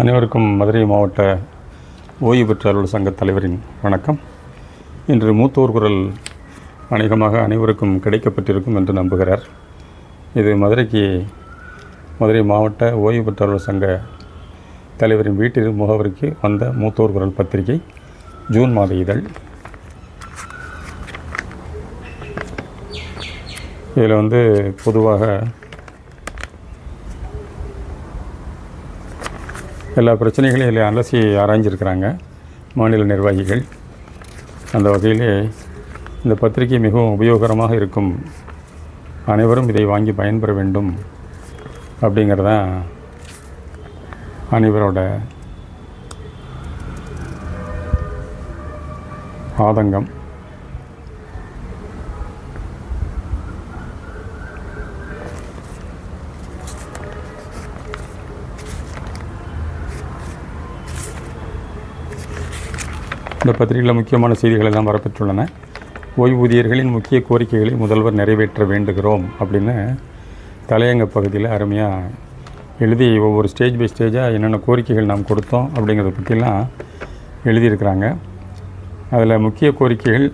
அனைவருக்கும் மதுரை மாவட்ட ஓய்வு பெற்ற அலுவலர் சங்க தலைவரின் வணக்கம். இன்று மூத்தோர் குரல் அநேகமாக அனைவருக்கும் கிடைக்கப்பட்டிருக்கும் என்று நம்புகிறார். இது மதுரைக்கு மதுரை மாவட்ட ஓய்வு பெற்ற அலுவலர் சங்க தலைவரின் வீட்டில் முகவரிக்கு வந்த மூத்தோர் குரல் பத்திரிகை ஜூன் மாத இதழ். இதில் வந்து பொதுவாக எல்லா பிரச்சனைகளையும் இதில் அலசி ஆராய்ஞ்சிருக்கிறாங்க மாநில நிர்வாகிகள். அந்த வகையிலே இந்த பத்திரிகை மிகவும் உபயோகரமாக இருக்கும். அனைவரும் இதை வாங்கி பயன்பெற வேண்டும் அப்படிங்கிறதான் அனைவரோட ஆதங்கம். இந்த பத்திரிகையில் முக்கியமான செய்திகள் எல்லாம் வரப்பெற்றுள்ளன. ஓய்வூதியர்களின் முக்கிய கோரிக்கைகளை முதல்வர் நிறைவேற்ற வேண்டுகிறோம் அப்படின்னு தலையங்க பகுதியில் அருமையாக எழுதி ஒவ்வொரு ஸ்டேஜ் பை ஸ்டேஜாக என்னென்ன கோரிக்கைகள் நாம் கொடுத்தோம் அப்படிங்கிறத பற்றிலாம் எழுதியிருக்கிறாங்க. அதில் முக்கிய கோரிக்கைகள்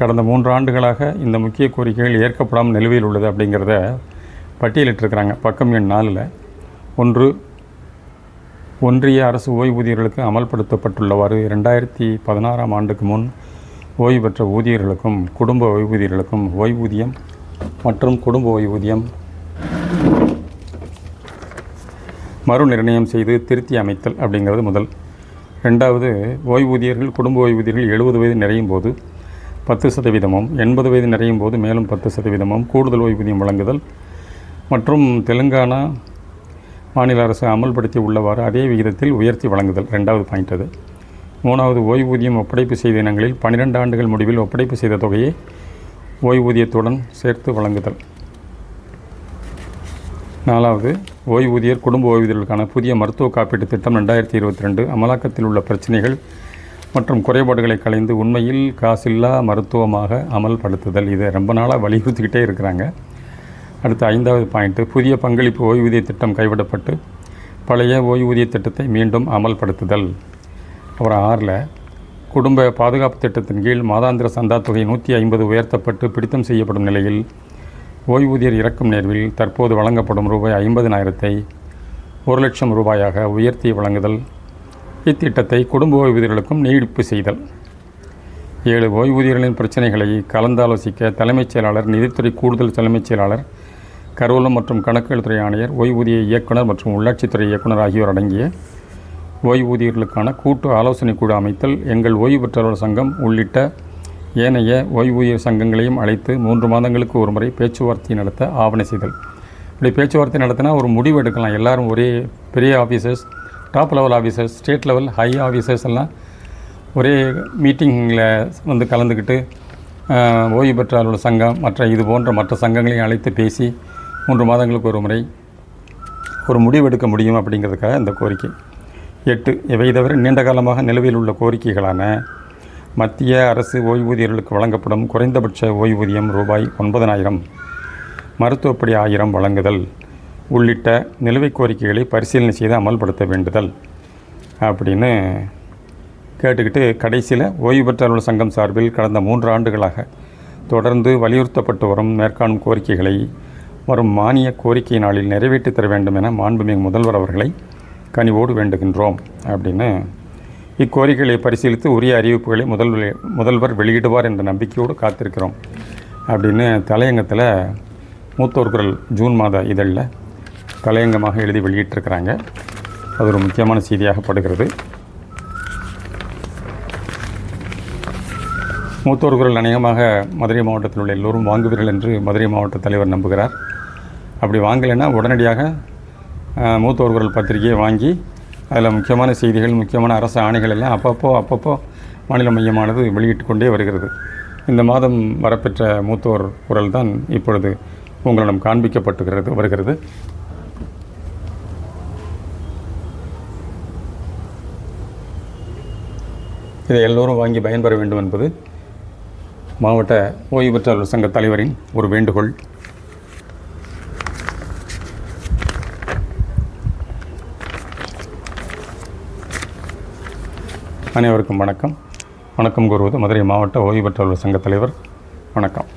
கடந்த மூன்று ஆண்டுகளாக இந்த முக்கிய கோரிக்கைகள் ஏற்கப்படாமல் நிலுவையில் உள்ளது அப்படிங்கிறத பட்டியலிட்டிருக்கிறாங்க. பக்கம் எண் நாலில். ஒன்று ஒன்றிய அரசு ஓய்வூதியர்களுக்கு அமல்படுத்தப்பட்டுள்ளவாறு ரெண்டாயிரத்தி பதினாறாம் ஆண்டுக்கு முன் ஓய்வு பெற்ற ஊதியர்களுக்கும் குடும்ப ஓய்வூதியர்களுக்கும் ஓய்வூதியம் மற்றும் குடும்ப ஓய்வூதியம் மறுநிர்ணயம் செய்து திருத்தி அமைத்தல் அப்படிங்கிறது முதல். ரெண்டாவது ஓய்வூதியர்கள் குடும்ப ஓய்வூதியர்கள் எழுபது வயது நிறையும் போது பத்து சதவீதமும் எண்பது வயது நிறையும் போது மேலும் பத்து சதவீதமும் கூடுதல் ஓய்வூதியம் வழங்குதல் மற்றும் தெலுங்கானா மாநில அரசு அமல்படுத்தி உள்ளவாறு அதே விகிதத்தில் உயர்த்தி வழங்குதல். ரெண்டாவது பாயிண்ட் அது. மூணாவது ஓய்வூதியம் ஒப்படைப்பு செய்த இனங்களில் பன்னிரெண்டு ஆண்டுகள் முடிவில் ஒப்படைப்பு செய்த தொகையை ஓய்வூதியத்துடன் சேர்த்து வழங்குதல். நாலாவது ஓய்வூதியர் குடும்ப ஓய்வூதியர்களுக்கான புதிய மருத்துவ காப்பீட்டு திட்டம் ரெண்டாயிரத்தி இருபத்தி ரெண்டு அமலாக்கத்தில் உள்ள பிரச்சனைகள் மற்றும் குறைபாடுகளை களைந்து உண்மையில் காசில்லா மருத்துவமாக அமல்படுத்துதல். இதை ரொம்ப நாளாக வலியுறுத்திக்கிட்டே இருக்கிறாங்க. அடுத்த ஐந்தாவது பாயிண்ட்டு புதிய பங்களிப்பு ஓய்வூதிய திட்டம் கைவிடப்பட்டு பழைய ஓய்வூதிய திட்டத்தை மீண்டும் அமல்படுத்துதல். அப்புறம் ஆறில் குடும்ப பாதுகாப்பு திட்டத்தின் கீழ் மாதாந்திர சந்தா தொகை நூற்றி ஐம்பது உயர்த்தப்பட்டு பிடித்தம் செய்யப்படும் நிலையில் ஓய்வூதியர் இறக்கும் நேர்வில் தற்போது வழங்கப்படும் ரூபாய் ஐம்பதினாயிரத்தை ஒரு லட்சம் ரூபாயாக உயர்த்தி வழங்குதல். இத்திட்டத்தை குடும்ப ஓய்வூதியர்களுக்கும் நீடிப்பு செய்தல். ஏழு ஓய்வூதியர்களின் பிரச்சனைகளை கலந்தாலோசிக்க தலைமைச் செயலாளர் நிதித்துறை கூடுதல் தலைமைச் செயலாளர் கருவூலம் மற்றும் கணக்குகள் ஆணையர் ஓய்வூதிய இயக்குனர் மற்றும் உள்ளாட்சித்துறை இயக்குனர் ஆகியோர் அடங்கிய ஓய்வூதியர்களுக்கான கூட்டு ஆலோசனை குழு அமைத்தல் எங்கள் ஓய்வு பெற்றவர் சங்கம் உள்ளிட்ட ஏனைய ஓய்வூதிய சங்கங்களையும் அழைத்து மூன்று மாதங்களுக்கு ஒரு முறை பேச்சுவார்த்தை நடத்த ஆவணை செய்தல். இப்படி பேச்சுவார்த்தை நடத்தினா ஒரு முடிவு எடுக்கலாம். எல்லோரும் ஒரே பெரிய officers top level officers state level high officers எல்லாம் ஒரே மீட்டிங்கில் வந்து கலந்துக்கிட்டு ஓய்வு பெற்ற சங்கம் மற்ற இது போன்ற மற்ற சங்கங்களையும் அழைத்து பேசி மூன்று மாதங்களுக்கு ஒரு முறை ஒரு முடிவெடுக்க முடியும் அப்படிங்கிறதுக்காக இந்த கோரிக்கை. எட்டு இவை தவிர நீண்ட காலமாக நிலுவையில் உள்ள கோரிக்கைகளான மத்திய அரசு ஓய்வூதியர்களுக்கு வழங்கப்படும் குறைந்தபட்ச ஓய்வூதியம் ரூபாய் ஒன்பதனாயிரம் மருத்துவப்படி ஆயிரம் வழங்குதல் உள்ளிட்ட நிலுவைக் கோரிக்கைகளை பரிசீலனை செய்து அமல்படுத்த வேண்டுதல் அப்படின்னு கேட்டுக்கிட்டு கடைசியில் ஓய்வு பெற்ற அலுவலர் சங்கம் சார்பில் கடந்த மூன்று ஆண்டுகளாக தொடர்ந்து வலியுறுத்தப்பட்டு வரும் மேற்காணும் கோரிக்கைகளை வரும் மானிய கோரிக்கை நாளில் நிறைவேற்றி தர வேண்டும் என மாண்புமிகு முதல்வர் அவர்களை கனிவோடு வேண்டுகின்றோம் அப்படின்னு இக்கோரிக்கைகளை பரிசீலித்து உரிய அறிவிப்புகளை முதல்வர் முதல்வர் வெளியிடுவார் என்ற நம்பிக்கையோடு காத்திருக்கிறோம் அப்படின்னு தலையங்கத்தில் மூத்தோர் குரல் ஜூன் மாத இதழில் தலையங்கமாக எழுதி வெளியிட்டிருக்கிறாங்க. அது ஒரு முக்கியமான செய்தியாகப்படுகிறது மூத்தோர் குரல் அநேகமாக மதுரை மாவட்டத்தில் உள்ள எல்லோரும் வாங்குவீர்கள் என்று மதுரை மாவட்ட தலைவர் நம்புகிறார். அப்படி வாங்கலைன்னா உடனடியாக மூத்தோர் குரல் பத்திரிகையை வாங்கி அதில் முக்கியமான செய்திகள் முக்கியமான அரசு ஆணைகள் எல்லாம் அப்பப்போ அப்பப்போ மாநில மையமானது வெளியிட்டு கொண்டே வருகிறது. இந்த மாதம் வரப்பெற்ற மூத்தோர் குரல் தான் இப்பொழுது உங்களிடம் காண்பிக்கப்பட்டுகிறது வருகிறது. இதை எல்லோரும் வாங்கி பயன்பெற வேண்டும் என்பது மாவட்ட ஓய்வு பெற்ற சங்க தலைவரின் ஒரு வேண்டுகோள். அனைவருக்கும் வணக்கம். வணக்கம் கூறுவது மதுரை மாவட்ட ஓய்வு பெற்றவர்கள் சங்கத் தலைவர். வணக்கம்.